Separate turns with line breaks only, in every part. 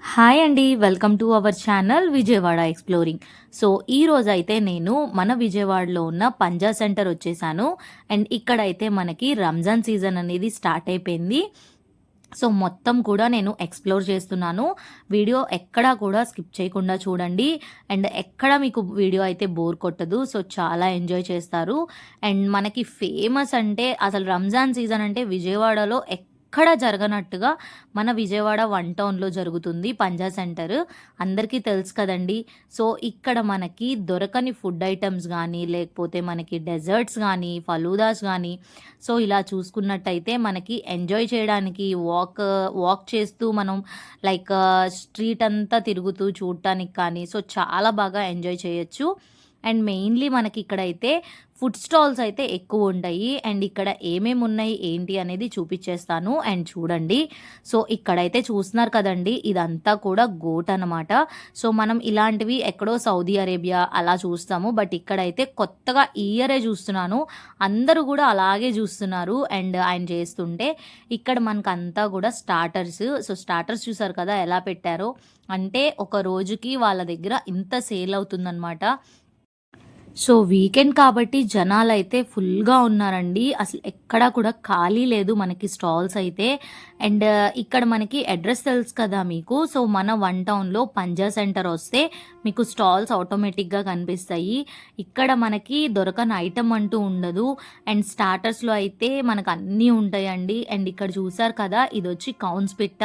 Hi అండి welcome to our channel Vijayawada exploring so ఈ రోజు అయితే నేను మన విజయవాడలో ఉన్న పంజా సెంటర్ వచ్చేసాను. అండ్ ఇక్కడైతే మనకి రంజాన్ సీజన్ అనేది స్టార్ట్ అయిపోయింది. సో మొత్తం కూడా నేను ఎక్స్ప్లోర్ చేస్తున్నాను. వీడియో ఎక్కడా కూడా స్కిప్ చేయకుండా చూడండి. అండ్ ఎక్కడ మీకు వీడియో అయితే బోర్ కొట్టదు సో చాలా ఎంజాయ్ చేస్తారు. అండ్ మనకి ఫేమస్ అంటే అసలు రంజాన్ సీజన్ అంటే విజయవాడలో ఎక్కడ జరగనట్టుగా మన విజయవాడ వన్ టౌన్లో జరుగుతుంది పంజా సెంటర్. అందరికీ తెలుసు కదండి. సో ఇక్కడ మనకి దొరకని ఫుడ్ ఐటమ్స్ కానీ లేకపోతే మనకి డెజర్ట్స్ కానీ ఫలూదాస్ కానీ సో ఇలా చూసుకున్నట్టయితే మనకి ఎంజాయ్ చేయడానికి వాక్ వాక్ చేస్తూ మనం లైక్ స్ట్రీట్ అంతా తిరుగుతూ చూడటానికి కానీ సో చాలా బాగా ఎంజాయ్ చేయొచ్చు. అండ్ మెయిన్లీ మనకి ఇక్కడైతే ఫుడ్ స్టాల్స్ అయితే ఎక్కువ ఉంటాయి. అండ్ ఇక్కడ ఏమేమి ఉన్నాయి ఏంటి అనేది చూపించేస్తాను అండ్ చూడండి. సో ఇక్కడైతే చూస్తున్నారు కదండి ఇదంతా కూడా గోట్ అనమాట సో మనం ఇలాంటివి ఎక్కడో సౌదీ అరేబియా అలా చూస్తాము. బట్ ఇక్కడైతే కొత్తగా ఇయరే చూస్తున్నాను. అందరూ కూడా అలాగే చూస్తున్నారు. అండ్ ఆయన చేస్తుంటే ఇక్కడ మనకు అంతా కూడా స్టార్టర్స్ సో స్టార్టర్స్ చూసారు కదా ఎలా పెట్టారో. అంటే ఒక రోజుకి వాళ్ళ దగ్గర ఇంత సేల్ అవుతుందన్నమాట. సో వీకెండ్ కాబట్టి జనాలు అయితే ఫుల్గా ఉన్నారండి. అసలు ఎక్కడా కూడా ఖాళీ లేదు మనకి స్టాల్స్ అయితే. అండ్ ఇక్కడ మనకి అడ్రస్ తెలుసు కదా మీకు. సో మన వన్ టౌన్లో పంజా సెంటర్ వస్తే మీకు స్టాల్స్ ఆటోమేటిక్గా కనిపిస్తాయి. ఇక్కడ మనకి దొరకని ఐటమ్ అంటూ ఉండదు. అండ్ స్టార్టర్స్లో అయితే మనకు అన్నీ ఉంటాయండి. అండ్ ఇక్కడ చూసారు కదా ఇది వచ్చి కౌన్స్ పిట్ట.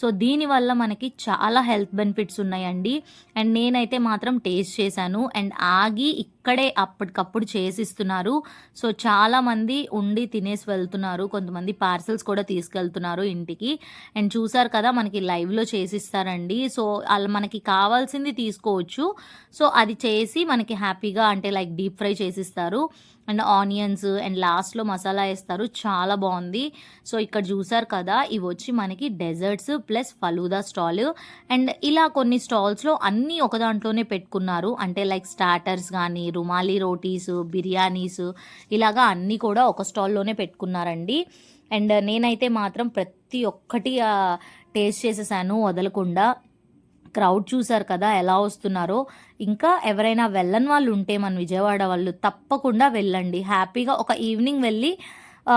సో దీనివల్ల మనకి చాలా హెల్త్ బెనిఫిట్స్ ఉన్నాయండి. అండ్ నేనైతే మాత్రం టేస్ట్ చేశాను. అండ్ ఆగి ఇక్కడ అప్పటికప్పుడు చేసిస్తున్నారు. సో చాలామంది ఉండి తినేసి వెళ్తున్నారు. కొంతమంది పార్సల్స్ కూడా తీసుకెళ్తున్నారు ఇంటికి. అండ్ చూసారు కదా మనకి లైవ్లో చేసిస్తారండి. సో వాళ్ళు మనకి కావాల్సింది తీసుకోవచ్చు. సో అది చేసి మనకి హ్యాపీగా అంటే లైక్ డీప్ ఫ్రై చేసిస్తారు. అండ్ ఆనియన్స్ అండ్ లాస్ట్లో మసాలా వేస్తారు. చాలా బాగుంది. సో ఇక్కడ చూసారు కదా ఇవి వచ్చి మనకి desserts plus falooda stall. And ఇలా కొన్ని స్టాల్స్లో అన్నీ ఒక దాంట్లోనే పెట్టుకున్నారు. అంటే లైక్ స్టార్టర్స్ కానీ రుమాలి రోటీస్ బిర్యానీస్ ఇలాగా అన్నీ కూడా ఒక స్టాల్లోనే పెట్టుకున్నారండి. అండ్ నేనైతే మాత్రం ప్రతి ఒక్కటి టేస్ట్ చేసేసాను వదలకుండా. క్రౌడ్ చూసారు కదా ఎలా వస్తున్నారో. ఇంకా ఎవరైనా వెళ్ళని వాళ్ళు ఉంటే మన విజయవాడ వాళ్ళు తప్పకుండా వెళ్ళండి. హ్యాపీగా ఒక ఈవినింగ్ వెళ్ళి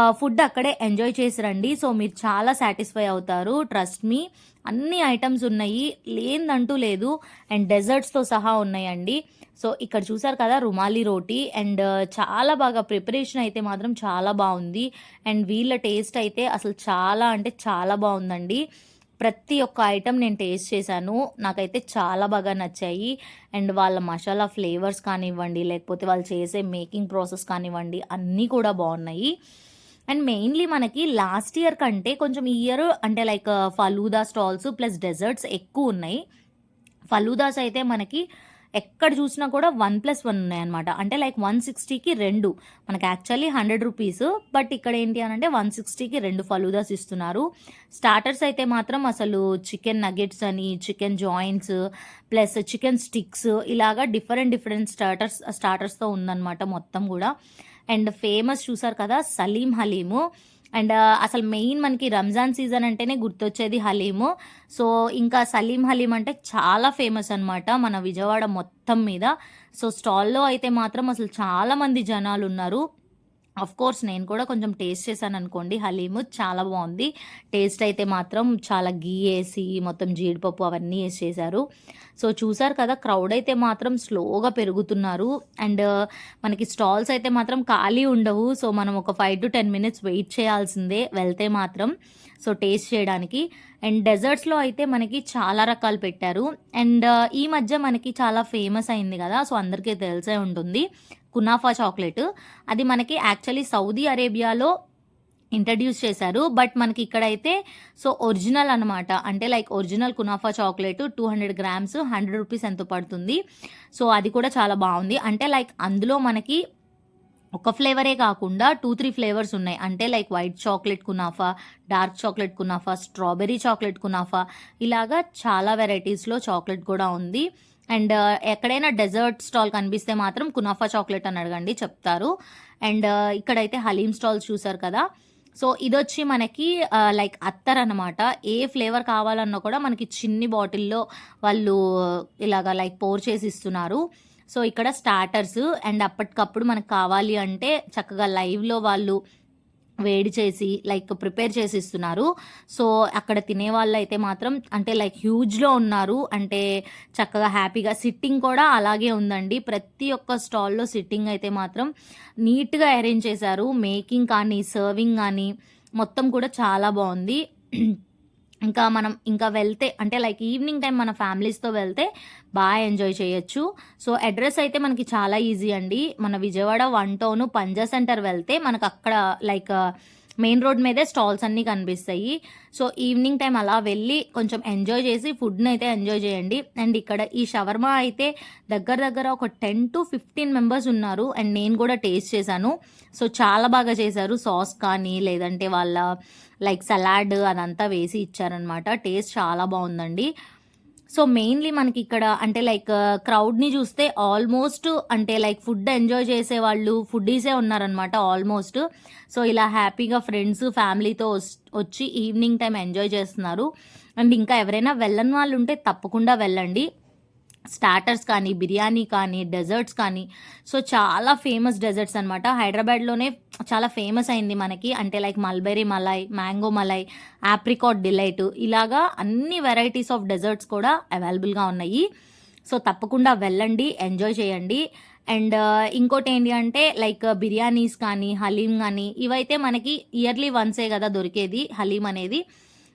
ఫుడ్ అక్కడే ఎంజాయ్ చేసి రండి. సో మీరు చాలా సాటిస్ఫై అవుతారు. Trust me. అన్ని ఐటమ్స్ ఉన్నాయి. లేదంటూ లేదు. అండ్ డెజర్ట్స్తో సహా ఉన్నాయండి. సో ఇక్కడ చూసారు కదా రుమాలి రోటీ. అండ్ చాలా బాగా ప్రిపరేషన్ అయితే మాత్రం చాలా బాగుంది. అండ్ వీళ్ళ టేస్ట్ అయితే అసలు చాలా అంటే చాలా బాగుందండి. ప్రతి ఒక్క ఐటెం నేను టేస్ట్ చేశాను. నాకైతే చాలా బాగా నచ్చాయి. అండ్ వాళ్ళ మసాలా ఫ్లేవర్స్ కానివ్వండి లేకపోతే వాళ్ళు చేసే మేకింగ్ ప్రాసెస్ కానివ్వండి అన్నీ కూడా బాగున్నాయి. అండ్ మెయిన్లీ మనకి లాస్ట్ ఇయర్ కంటే కొంచెం ఈ ఇయర్ అంటే like falooda stalls plus desserts ఎక్కువ ఉన్నాయి. ఫలూదాస్ అయితే మనకి ఎక్కడ చూసినా కూడా వన్ ప్లస్ వన్ ఉన్నాయన్నమాట. అంటే లైక్ వన్ సిక్స్టీకి రెండు. మనకి యాక్చువల్లీ హండ్రెడ్ రూపీస్. బట్ ఇక్కడ ఏంటి అని అంటే వన్ సిక్స్టీకి రెండు ఫలూదాస్ ఇస్తున్నారు. స్టార్టర్స్ అయితే మాత్రం అసలు చికెన్ నగెట్స్ అని chicken joints plus chicken sticks ఇలాగా డిఫరెంట్ డిఫరెంట్ స్టార్టర్స్ స్టార్టర్స్తో ఉందన్నమాట మొత్తం కూడా. అండ్ ఫేమస్ చూసారు కదా సలీం హలీము. అండ్ అసలు మెయిన్ మనకి రంజాన్ సీజన్ అంటేనే గుర్తొచ్చేది హలీము. సో ఇంకా సలీం హలీం అంటే చాలా ఫేమస్ అనమాట మన విజయవాడ మొత్తం మీద. సో స్టాల్లో అయితే మాత్రం అసలు చాలామంది జనాలు ఉన్నారు అఫ్ కోర్స్ నేను కూడా కొంచెం టేస్ట్ చేశాను అనుకోండి. హలీము చాలా బాగుంది. టేస్ట్ అయితే మాత్రం చాలా గీ వేసి మొత్తం జీడిపప్పు అవన్నీ వేసి చేశారు. సో చూసారు కదా క్రౌడ్ అయితే మాత్రం స్లోగా పెరుగుతున్నారు. అండ్ uh, మనకి స్టాల్స్ అయితే మాత్రం ఖాళీ ఉండవు. సో మనం ఒక five to ten minutes wait చేయాల్సిందే వెళ్తే మాత్రం. సో టేస్ట్ చేయడానికి. అండ్ డెజర్ట్స్లో అయితే మనకి చాలా రకాలు పెట్టారు. అండ్ uh, ఈ మధ్య మనకి చాలా ఫేమస్ అయింది కదా. సో అందరికీ తెలిసే ఉంటుంది. Kunafa chocolate. అది మనకి యాక్చువల్లీ సౌదీ అరేబియాలో ఇంట్రడ్యూస్ చేశారు. బట్ మనకి ఇక్కడైతే సో ఒరిజినల్ అనమాట అంటే like original kunafa chocolate two hundred grams hundred rupees ఎంత పడుతుంది. సో అది కూడా చాలా బాగుంది. అంటే లైక్ అందులో మనకి ఒక ఫ్లేవరే కాకుండా టూ త్రీ ఫ్లేవర్స్ ఉన్నాయి. అంటే like white chocolate kunafa dark chocolate kunafa strawberry chocolate kunafa ఇలాగా చాలా వెరైటీస్లో చాక్లెట్ కూడా ఉంది. అండ్ ఎక్కడైనా డెజర్ట్ స్టాల్ కనిపిస్తే మాత్రం కునాఫా చాక్లెట్ అని అడగండి చెప్తారు అండ్ ఇక్కడైతే హలీం స్టాల్స్ చూసారు కదా సో ఇదొచ్చి మనకి లైక్ అత్తర్ అనమాట. ఏ ఫ్లేవర్ కావాలన్నా కూడా మనకి చిన్ని బాటిల్‌లో వాళ్ళు ఇలాగా లైక్ పోర్ చేసి ఇస్తున్నారు. సో ఇక్కడ స్టార్టర్స్ అండ్ అప్పటికప్పుడు మనకు కావాలి అంటే చక్కగా లైవ్‌లో వాళ్ళు వేడి చేసి లైక్ ప్రిపేర్ చేసి ఇస్తున్నారు. సో అక్కడ తినే వాళ్ళు అయితే మాత్రం అంటే లైక్ హ్యూజ్‌లో ఉన్నారు. అంటే చక్కగా హ్యాపీగా సిట్టింగ్ కూడా అలాగే ఉందండి. ప్రతి ఒక్క స్టాల్‌లో సిట్టింగ్ అయితే మాత్రం నీట్‌గా అరేంజ్ చేశారు. మేకింగ్ కానీ, సర్వింగ్ కానీ మొత్తం కూడా చాలా బాగుంది ఇంకా మనం ఇంకా వెళ్తే అంటే లైక్ ఈవినింగ్ టైం మన ఫ్యామిలీస్‌తో వెళ్తే బాగా ఎంజాయ్ చేయొచ్చు. సో అడ్రస్ అయితే మనకి చాలా ఈజీ అండి. మన Vijayawada one town Panja centre వెళ్తే మనకక్కడ లైక్ మెయిన్ రోడ్ మీదే స్టాల్స్ అన్నీ కనిపిస్తాయి. సో ఈవినింగ్ టైం అలా వెళ్ళి కొంచెం ఎంజాయ్ చేసి ఫుడ్ని అయితే ఎంజాయ్ చేయండి. అండ్ ఇక్కడ ఈ షవర్మా అయితే దగ్గర దగ్గర ఒక 10-15 మెంబర్స్ ఉన్నారు. అండ్ నేను కూడా టేస్ట్ చేశాను. సో చాలా బాగా చేశారు. సాస్ కానీ లేదంటే వాళ్ళ లైక్ సలాడ్ అదంతా వేసి ఇచ్చారనమాట. టేస్ట్ చాలా బాగుందండి సో మెయిన్‌లీ మనకి ఇక్కడ అంటే లైక్ క్రౌడ్‌ని uh, చూస్తే ఆల్మోస్ట్ అంటే లైక్ ఫుడ్ ఎంజాయ్ చేసే వాళ్ళు ఫుడ్డీసే ఉన్నారనమాట ఆల్మోస్ట్. సో ఇలా హ్యాపీగా ఫ్రెండ్స్, ఫ్యామిలీతో వచ్చి ఈవినింగ్ టైం ఎంజాయ్ చేస్తున్నారు. అండ్ ఇంకా ఎవరైనా వెళ్ళని వాళ్ళు ఉంటే తప్పకుండా వెళ్ళండి. స్టార్టర్స్ కానీ, బిర్యానీ కానీ, డెజర్ట్స్ కానీ సో చాలా ఫేమస్ డెజర్ట్స్ అనమాట. హైదరాబాద్‌లోనే చాలా ఫేమస్ అయింది మనకి. అంటే like mulberry malai, mango malai, apricot delight ఇలాగా అన్ని వెరైటీస్ ఆఫ్ డెజర్ట్స్ కూడా అవైలబుల్‌గా ఉన్నాయి. సో తప్పకుండా వెళ్ళండి. ఎంజాయ్ చేయండి. అండ్ uh, ఇంకోటి ఏంటి అంటే లైక్ బిర్యానీస్ కానీ, హలీం కానీ ఇవైతే మనకి ఇయర్లీ వన్సే కదా దొరికేది హలీం అనేది.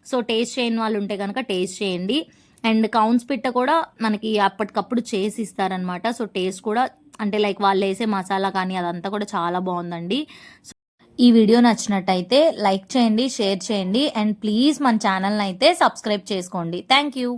సో టేస్ట్ చేయని వాళ్ళు ఉంటే కనుక టేస్ట్ చేయండి. అండ్ కౌన్స్ పిట్ట కూడా మనకి అప్పటికప్పుడు చేసి ఇస్తారనమాట. సో టేస్ట్ కూడా అంటే లైక్ వాళ్ళు వేసే మసాలా కానీ అదంతా కూడా చాలా బాగుందండి సో ఈ వీడియో నచ్చినట్టయితే లైక్ చేయండి, షేర్ చేయండి అండ్ ప్లీజ్ మన ఛానల్‌నైతే సబ్స్క్రైబ్ చేసుకోండి. Thank you.